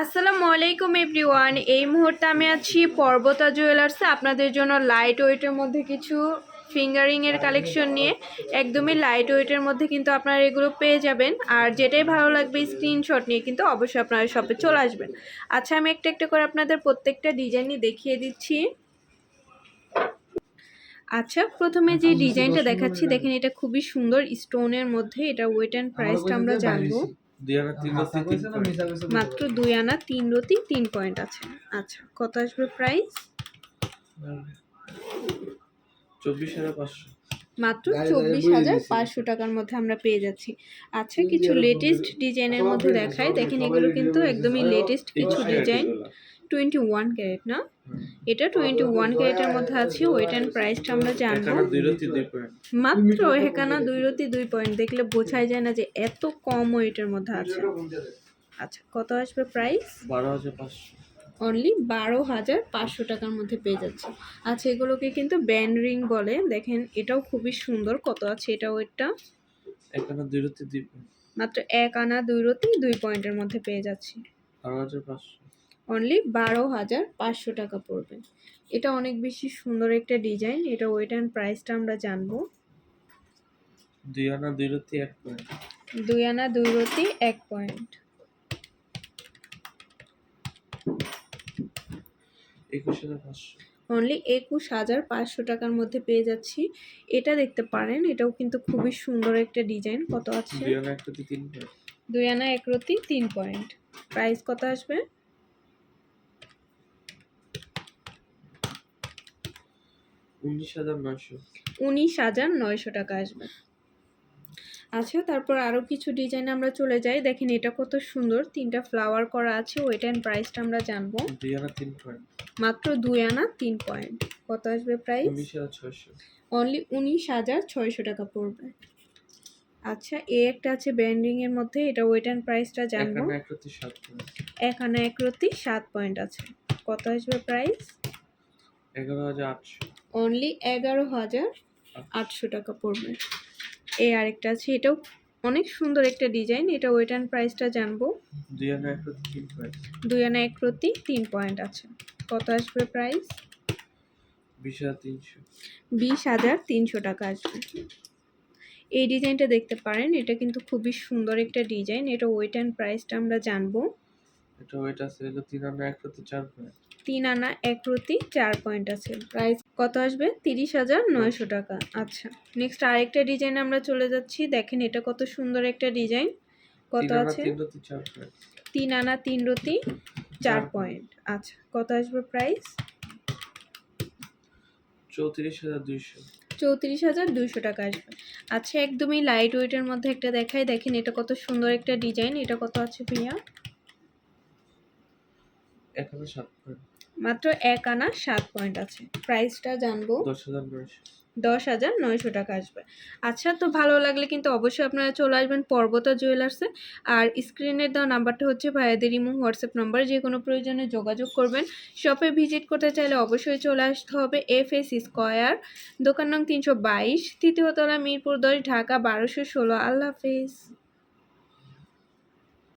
আসসালামু আলাইকুম এভরিওয়ান। এই মুহূর্তে আমি আছি পর্বতা জুয়েলার্সে। আপনাদের জন্য লাইট ওয়েটের মধ্যে কিছু ফিঙ্গারিংয়ের কালেকশন নিয়ে। একদমই লাইট ওয়েটের মধ্যে কিন্তু আপনারা এগুলো পেয়ে যাবেন। আর যেটাই ভালো লাগবে স্ক্রিনশট নিয়ে কিন্তু অবশ্যই আপনারা শপে চলে আসবেন। আচ্ছা আমি একটা একটা করে আপনাদের প্রত্যেকটা ডিজাইনই দেখিয়ে দিচ্ছি। আচ্ছা প্রথমে যে ডিজাইনটা দেখাচ্ছি দেখেন এটা খুবই সুন্দর স্টোনের মধ্যে। এটা ওয়েট অ্যান্ড প্রাইসটা আমরা জানব। মাত্র দুই আনা তিন রতি তিন পয়েন্ট আছে। আচ্ছা কত আসবে প্রাইস চব্বিশ হাজার পাঁচশো। মাত্র চব্বিশ হাজার পাঁচশো টাকার মধ্যে আমরা পেয়ে যাচ্ছি। আচ্ছা কিছু লেটেস্ট ডিজাইনের মধ্যে দেখায় দেখেন এগুলো কিন্তু একদমই লেটেস্ট কিছু ডিজাইন টোয়েন্টি ওয়ান ক্যারেট না এটা টোয়েন্টি ওয়ান ক্যারেটের মধ্যে আছে ওয়েট অ্যান্ড প্রাইসটা আমরা জানব। মাত্র এখানে দুই রতি দুই পয়েন্ট দেখলে বোঝাই যায় না যে এত কম ওয়েটের মধ্যে আছে। আচ্ছা কত আসবে প্রাইস বারো হাজার পাঁচশো। অনলি বারো হাজার পাঁচশো টাকার মধ্যে পেয়ে যাচ্ছে। আচ্ছা এগুলোকে কিন্তু ব্যান্ড রিং বলে। দেখেন এটাও খুবই সুন্দর। কত আছে এটা ওয়েটটা এখানে দুই রতি দুই মাত্র এক আনা দুই রতি দুই পয়েন্টের মধ্যে পেয়ে যাচ্ছি। বারো হাজার পাঁচশো। অনলি বারো হাজার পাঁচশো টাকা পড়বে। এটা অনেক বেশি সুন্দর একটা ডিজাইন এটা ওয়েট অ্যান্ড প্রাইসটা আমরা জানব। দুই আনা দুই রতি এক পয়েন্ট দুই আনা দুই রতি এক পয়েন্ট একুশ হাজার পাঁচশো। অনলি একুশ হাজার পাঁচশো টাকার মধ্যে পেয়ে যাচ্ছি। এটা দেখতে পারেন এটাও কিন্তু খুবই সুন্দর একটা ডিজাইন কত আছে? দুই আনা এক রতি তিন পয়েন্ট দুই আনা এক রতি তিন পয়েন্ট প্রাইস কত আসবে? উনিশ হাজার নয়শো। উনিশ হাজার নয়শো টাকা আসবে। আচ্ছা তারপর আরও কিছু ডিজাইন আমরা চলে যাই। দেখেন এটা কত সুন্দর তিনটা ফ্লাওয়ার করা আছে ওয়েট অ্যান্ড প্রাইসটা আমরা জানব। দুই আনা তিন পয়েন্ট মাত্র দুই আনা তিন পয়েন্ট কত আসবে প্রাইস উনিশ হাজার ছয়শো। অনলি উনিশ হাজার ছয়শো টাকা পড়বে। আচ্ছা এ একটা আছে ব্যান্ডিং এর মধ্যে এটা ওয়েট অ্যান্ড প্রাইসটা জানব। এখানে এক রতি সাত পয়েন্ট এক আনা এক রতি সাত পয়েন্ট আছে। কত আসবে প্রাইস এগারো হাজার আটশো। অনলি এগারো হাজার আটশো টাকা পড়বে। এই আরেকটা আছে, এটাও অনেক সুন্দর একটা ডিজাইন এটা ওয়েট অ্যান্ড প্রাইসটা জানব। দুই আনা এক রতি তিন পয়েন্ট আছে। কত আসবে প্রাইস বিশ হাজার তিনশো টাকা আসবে। এই ডিজাইনটা দেখতে পারেন, এটা কিন্তু খুবই সুন্দর একটা ডিজাইন এটা ওয়েট অ্যান্ড প্রাইসটা আমরা জানব। এটা ওইটা আছে তিন আনা এক রতি চার পয়েন্ট তিন আনা এক রতি চার পয়েন্ট আছে। প্রাইস কত আসবে? তিরিশ হাজার নয়শো টাকা। আচ্ছা নেক্সট আরেকটা ডিজাইন আমরা চলে যাচ্ছি। দেখেন এটা কত সুন্দর একটা ডিজাইন কত আছে? তিন আনা তিন রতি চার পয়েন্ট। আচ্ছা কত আসবে প্রাইস চৌত্রিশ হাজার দুইশো। চৌত্রিশ হাজার দুইশো টাকা আসবে। আচ্ছা একদমই লাইট ওয়েটের মধ্যে একটা দেখাই। দেখেন এটা কত সুন্দর একটা ডিজাইন এটা কত আছে ভাইয়া? সাত মাত্র এক আনা সাত পয়েন্ট আছে। প্রাইসটা জানব। দশ হাজার নয়শো। টাকা আসবে। আচ্ছা তো ভালো লাগলে কিন্তু অবশ্যই আপনারা চলে আসবেন পর্বতা জুয়েলার্সে আর স্ক্রিনের দেওয়া নাম্বারটা হচ্ছে ভাইয়াদের ইমো হোয়াটসঅ্যাপ নাম্বার যে কোনো প্রয়োজনে যোগাযোগ করবেন। শপে ভিজিট করতে চাইলে অবশ্যই চলে আসতে হবে এফ এস স্কোয়ার দোকান নং তিনশো বাইশ তৃতীয়তলা মিরপুর দশ ঢাকা বারোশো ষোলো। আল্লাহ হাফিজ।